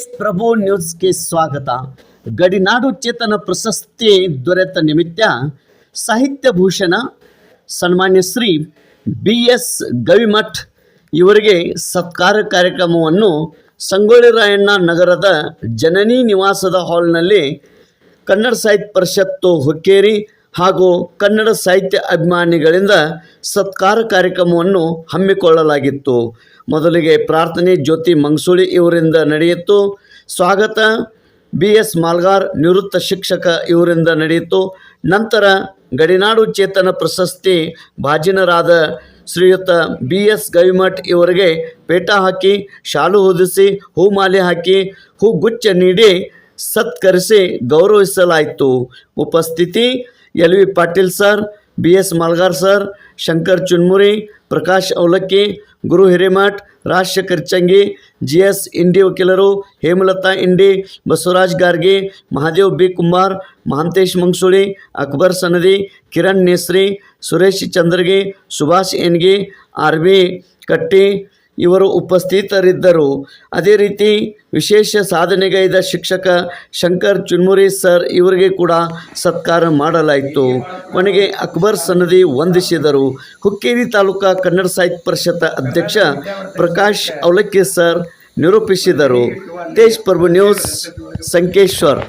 ದೇಶ್ ಪ್ರಭು ನ್ಯೂಸ್ಗೆ ಸ್ವಾಗತ. ಗಡಿನಾಡು ಚೇತನ ಪ್ರಶಸ್ತಿ ದೊರೆತ ನಿಮಿತ್ತ ಸಾಹಿತ್ಯ ಭೂಷಣ ಸನ್ಮಾನ್ಯ ಶ್ರೀ ಬಿ ಎಸ್ ಗವಿಮಠ್ ಇವರಿಗೆ ಸತ್ಕಾರ ಕಾರ್ಯಕ್ರಮವನ್ನು ಸಂಗೊಳ್ಳಿ ರಾಯಣ್ಣ ನಗರದ ಜನನಿ ನಿವಾಸದ ಹಾಲ್ನಲ್ಲಿ ಕನ್ನಡ ಸಾಹಿತ್ಯ ಪರಿಷತ್ತು ಹುಕ್ಕೇರಿ ಹಾಗೂ ಕನ್ನಡ ಸಾಹಿತ್ಯ ಅಭಿಮಾನಿಗಳಿಂದ ಸತ್ಕಾರ ಕಾರ್ಯಕ್ರಮವನ್ನು ಹಮ್ಮಿಕೊಳ್ಳಲಾಗಿತ್ತು. ಮೊದಲಿಗೆ ಪ್ರಾರ್ಥನೆ ಜ್ಯೋತಿ ಮಂಗಸೂಳಿ ಇವರಿಂದ ನಡೆಯಿತು. ಸ್ವಾಗತ ಬಿ ಎಸ್ ಮಾಲ್ಗಾರ್ ನಿವೃತ್ತ ಶಿಕ್ಷಕ ಇವರಿಂದ ನಡೆಯಿತು. ನಂತರ ಗಡಿನಾಡು ಚೇತನ ಪ್ರಶಸ್ತಿ ಭಾಜನರಾದ ಶ್ರೀಯುತ ಬಿ ಎಸ್ ಗವಿಮಠ್ ಇವರಿಗೆ ಪೇಟ ಹಾಕಿ, ಶಾಲು ಹೊದಿಸಿ ಹೂಮಾಲೆ ಹಾಕಿ ಹೂಗುಚ್ಛ ನೀಡಿ ಸತ್ಕರಿಸಿ ಗೌರವಿಸಲಾಯಿತು. ಉಪಸ್ಥಿತಿ L V Patil sir, B S Malgar sir, Shankar Chunmuri, Prakash Avalakki Guru Hiremath, Rajashekhar Changi, G S Indi ವಕೀಲರು, Hemalata Indi, Basavaraj Gargi, Mahadev B Kumar Mahantesh Mangsuli, Akbar Sanadi, Kiran Nesri, Suresh Chandragi, Subhash Engi, R B Katti ಇವರು ಉಪಸ್ಥಿತರಿದ್ದರು. ಅದೇ ರೀತಿ ವಿಶೇಷ ಸಾಧನೆಗೈದ ಶಿಕ್ಷಕ Shankar ಚುನ್ಮುರಿ sir ಇವರಿಗೆ ಕೂಡ ಸತ್ಕಾರ ಮಾಡಲಾಯಿತು. ಕೊನೆಗೆ ಅಕ್ಬರ್ ಸನ್ನದಿ ವಂದಿಸಿದರು. ಹುಕ್ಕೇರಿ ತಾಲೂಕಾ ಕನ್ನಡ ಸಾಹಿತ್ಯ ಪರಿಷತ್ ಅಧ್ಯಕ್ಷ ಪ್ರಕಾಶ್ ಅವಲಕ್ಕಿ ಸರ್ ನಿರೂಪಿಸಿದರು. ತೇಜ್ ಪ್ರಭು ನ್ಯೂಸ್, ಸಂಕೇಶ್ವರ್.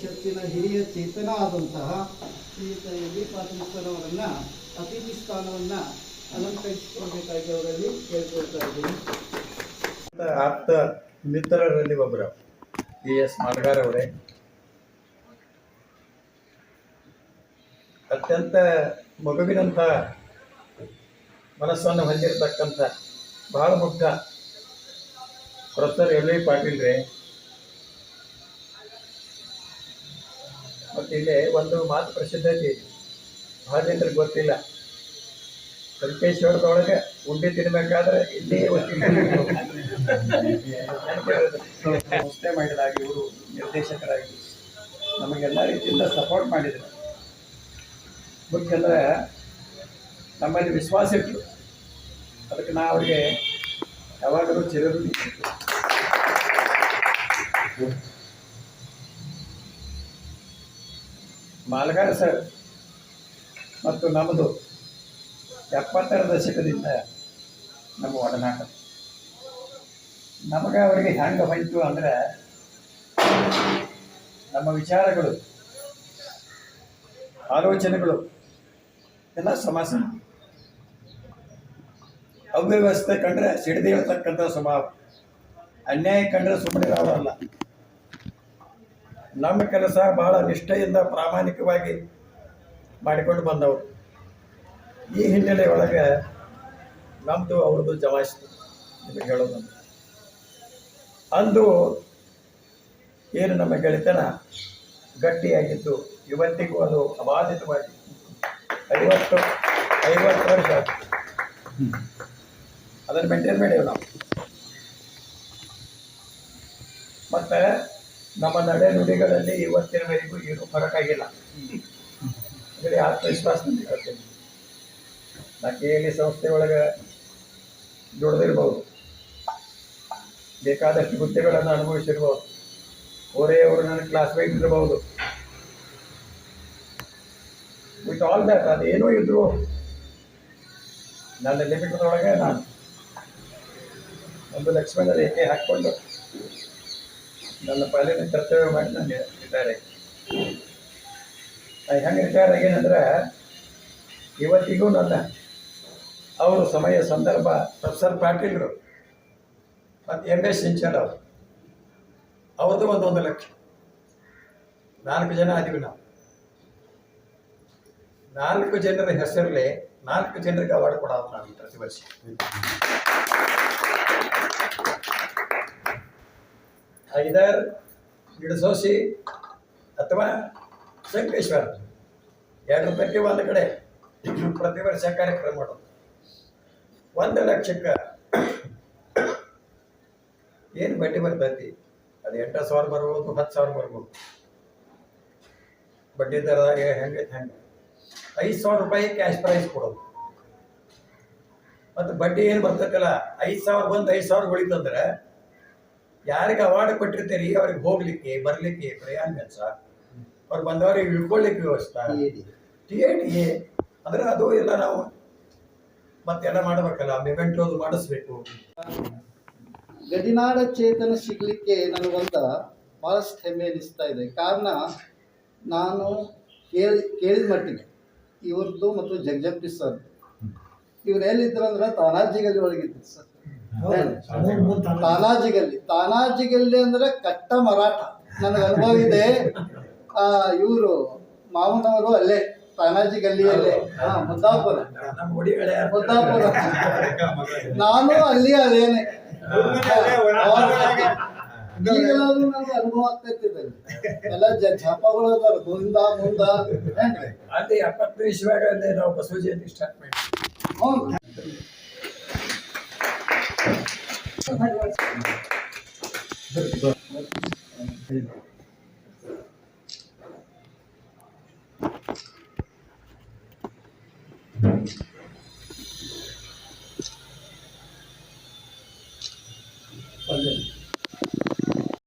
ಪರಿಷತ್ತಿನ ಹಿರಿಯ ಚೇತನ ಆದಂತಹ ಶ್ರೀಯುತ ಎಲ್ ಅತಿಥಿ ಸ್ಥಾನವನ್ನ ಅಲಂಕರಿಸಿಕೊಳ್ಬೇಕಾಗಿ ಅವರಲ್ಲಿ ಕೇಳ್ಕೊಳ್ತಾ ಇದ್ದೀನಿ. ಆಪ್ತ ಮಿತ್ರರಲ್ಲಿ ಒಬ್ಬರು ಡಿ ಎಸ್ ಮಾಲ್ಗಾರ್ ಅವರೇ. ಅತ್ಯಂತ ಮಗುವಿನಂತಹ ಮನಸ್ಸನ್ನು ಹೊಂದಿರತಕ್ಕಂಥ ಬಹಳ ಮುಖ್ಯ ಪ್ರೊಫೆಸರ್ ಎಲ್ ವಿ ಪಾಟೀಲ್ ಮತ್ತು ಇಲ್ಲಿ ಒಂದು ಮಾತು ಪ್ರಸಿದ್ಧ ಐತಿ ಭಾಳ ಜನರಿಗೆ ಗೊತ್ತಿಲ್ಲ. ಕಲ್ಪೇಶ್ವರದೊಳಗೆ ಉಂಡೆ ತಿನ್ಬೇಕಾದ್ರೆ ಇಲ್ಲಿ ಸಂಸ್ಥೆ ಮಾಡಿದಾಗ ಇವರು ನಿರ್ದೇಶಕರಾಗಿ ನಮಗೆಲ್ಲ ರೀತಿಯಿಂದ ಸಪೋರ್ಟ್ ಮಾಡಿದರು. ಮುಖ್ಯಂದ್ರೆ ನಮ್ಮಲ್ಲಿ ವಿಶ್ವಾಸ ಇತ್ತು. ಅದಕ್ಕೆ ನಾ ಅವರಿಗೆ ಯಾವಾಗಲೂ ಚಿರಋಣಿ ಮಾಲ್ಗಾರ್ ಸರ್. ಮತ್ತು ನಮ್ಮದು ಎಪ್ಪತ್ತರ ದಶಕದಿಂದ ನಮ್ಮ ಒಡನಾಟ. ನಮಗೆ ಅವರಿಗೆ ಹೆಂಗೆ ಹೋಯಿತು ಅಂದರೆ ನಮ್ಮ ವಿಚಾರಗಳು, ಆಲೋಚನೆಗಳು ಎಲ್ಲ ಸಮಾಸ. ಅವ್ಯವಸ್ಥೆ ಕಂಡ್ರೆ ಸಿಡಿದೇಳ್ತಕ್ಕಂಥ ಸ್ವಭಾವ. ಅನ್ಯಾಯ ಕಂಡ್ರೆ ಸುಮ್ಮನೆ ಅವರಲ್ಲ ನಮ್ಮ ಕೆಲಸ ಬಹಳ ನಿಷ್ಠೆಯಿಂದ ಪ್ರಾಮಾಣಿಕವಾಗಿ ಮಾಡಿಕೊಂಡು ಬಂದವರು ಈ ಹಿನ್ನೆಲೆಯೊಳಗೆ ನಮ್ಮದು ಅವ್ರದ್ದು ಜವಾಯಿಸ್ತು ನಿಮಗೆ ಹೇಳೋದು. ಅಂದು ಏನು ನಮ್ಮ ಗೆಳೆತನ ಗಟ್ಟಿಯಾಗಿದ್ದು, ಇವತ್ತಿಗೂ ಅದು ಅಬಾಧಿತವಾಗಿ ಐವತ್ತು ಐವತ್ತು ವರ್ಷ. ಅದನ್ನು ಮೇಂಟೈನ್ ಮಾಡಿವೆ ನಾವು. ಮತ್ತು ನಮ್ಮ ನಡೆ ನುಡಿಗಳಲ್ಲಿ ಇವತ್ತಿನವರೆಗೂ ಏನು ಹೊರಕಾಗಿಲ್ಲ ಅಂದರೆ ಆತ್ಮವಿಶ್ವಾಸದಿಂದ ಹೇಳ್ತೇನೆ ನಾ ಕೆ ಎಲ್ ಇ ಸಂಸ್ಥೆ ಒಳಗೆ ದುಡ್ದಿರ್ಬೋದು. ಬೇಕಾದಷ್ಟು ಹುದ್ದೆಗಳನ್ನು ಅನುಭವಿಸಿರ್ಬೋದು. ಅವರೇ ಅವರು ನನ್ನ ಕ್ಲಾಸ್ಮೇಟ್ ಇರಬಹುದು ವಿತ್ ಆಲ್ ದಟ್ ಅದೇನೋ ಇದ್ರು. ನನ್ನ ಲಿಮಿಟ್ದೊಳಗೆ ನಾನು. ಒಂದು ಲಕ್ಷ್ಮಣ ರೇಖೆ ಹಾಕ್ಕೊಂಡು ನನ್ನ ಪಾಲಿನ ಕರ್ತವ್ಯ ಮಾಡಿ ನಾನು ರಿಟೈರ್ ಆಗಿ ಹೆಂಗೆ ರಿಟೈರ್ ಆಗೇನಂದ್ರೆ ಇವತ್ತಿಗೂ ನನ್ನ ಅವರು ಸಮಯ ಸಂದರ್ಭ ಪ್ರೊಫೆಸರ್ ಪಾಟೀಲ್ರು ಮತ್ತು ಎಂ ಎಸ್ ಸಿಂಚಲ್ ಅವರು. ಅವ್ರದ್ದು ಒಂದೊಂದು ಲಕ್ಷ. ನಾಲ್ಕು ಜನ ಅದೀವಿ ನಾವು. ನಾಲ್ಕು ಜನರ ಹೆಸರಲ್ಲಿ ನಾಲ್ಕು ಜನರಿಗೆ ಅವಾರ್ಡ್ ಕೊಡೋದು ನಾವು ಪ್ರತಿ ವರ್ಷ ಹಾಗೆ ಐದರ್ ಗಿಡಸೋಸಿ ಅಥವಾ ಸಂಕೇಶ್ವರ ಎರಡು ಪೈಕಿ ಒಂದು ಕಡೆ. ಪ್ರತಿ ವರ್ಷ ಕಾರ್ಯಕ್ರಮ ಮಾಡೋದು. ಒಂದು ಲಕ್ಷಕ್ಕೆ ಏನು ಬಡ್ಡಿ ಬರ್ತೈತಿ? ಅದು ಎಂಟು ಸಾವಿರ ಬರ್ಬೋದು, ಹತ್ತು ಸಾವಿರ ಬರ್ಬೋದು. ಬಡ್ಡಿ ದರದಾಗ ಹೆಂಗೈತೆ ಹೆಂಗೆ. ಐದು ಸಾವಿರ ರೂಪಾಯಿ ಕ್ಯಾಶ್ ಪ್ರೈಸ್ ಕೊಡೋದು. ಮತ್ತು ಬಡ್ಡಿ ಏನು ಬರ್ತೈತಲ್ಲ, ಐದು ಸಾವಿರ ಬಂದು ಐದು ಸಾವಿರ ಉಳಿತಂದ್ರೆ ಯಾರಿಗೆ ಅವಾರ್ಡ್ ಕೊಟ್ಟಿರ್ತೀರಿ ಅವ್ರಿಗೆ ಹೋಗ್ಲಿಕ್ಕೆ ಬರ್ಲಿಕ್ಕೆ ಪ್ರಯಾಣ ಕೆಲಸ ಅವ್ರು ಬಂದವ್ರಿಗೆ ಇಳ್ಕೊಳ್ಳಿಕ್ಕೆ ವ್ಯವಸ್ಥೆ. ಟಿ ಎ ಎ ಅಂದ್ರೆ ಅದು ಎಲ್ಲ ನಾವು ಮತ್ತೆಲ್ಲ ಮಾಡ್ಬೇಕಲ್ಲ ಮೆಮೆಂಟ್ ಅದು ಮಾಡಿಸ್ಬೇಕು. ಗಡಿನಾಡ ಚೇತನ ಸಿಗ್ಲಿಕ್ಕೆ ನನಗೊಂದ ಬಹಳಷ್ಟು ಹೆಮ್ಮೆ ಅನಿಸ್ತಾ ಇದೆ. ಕಾರಣ ನಾನು ಕೇಳಿ ಕೇಳಿದ ಮಟ್ಟಿಗೆ ಇವ್ರದ್ದು ಮತ್ತು ಜಗಜಂಪಿ ಸರ್ ಇವ್ರು ಎಲ್ಲಿದ್ರು ಅಂದ್ರೆ ತಾನಾಜಿಗಲ್ಲಿ ಒಳಗಿದ್ರು ಸರ್ ತಾನಾಜಿಗಲ್ಲಿ ತಾನಾಜಿಗಲ್ಲಿ ಅಂದ್ರೆ ಕಟ್ಟ ಮರಾಠ. ನನಗೆ ಅನುಭವ ಇದೆ. ಇವರು ಮಾವನವರು ಅಲ್ಲೇ ತಾನಾಜಿ ಗಲ್ಲಿಯಲ್ಲೇ ಹಾ ಮುದ್ದಾಪುರ. ಮುದ್ದಾಪುರ. ನಾನು ಅಲ್ಲಿ ಅದೇನೆ ಈಗಲಾದ್ರೂ ನನಗೆ ಅನುಭವ ಆಗ್ತೈತಿದೆ ಎಲ್ಲ ಜ ಝಾಪಗಳು ಅದಾರ ಮುಂದ ಮುಂದ. ಅಲ್ಲಿ ಎಪ್ಪತ್ತು ಇಸ್ವಾಗ ನಾವು ಬಸವ ಜಯಂತಿ ಸ್ಟಾರ್ಟ್ ಮಾಡಿ ಹ್ಞೂ Thank you.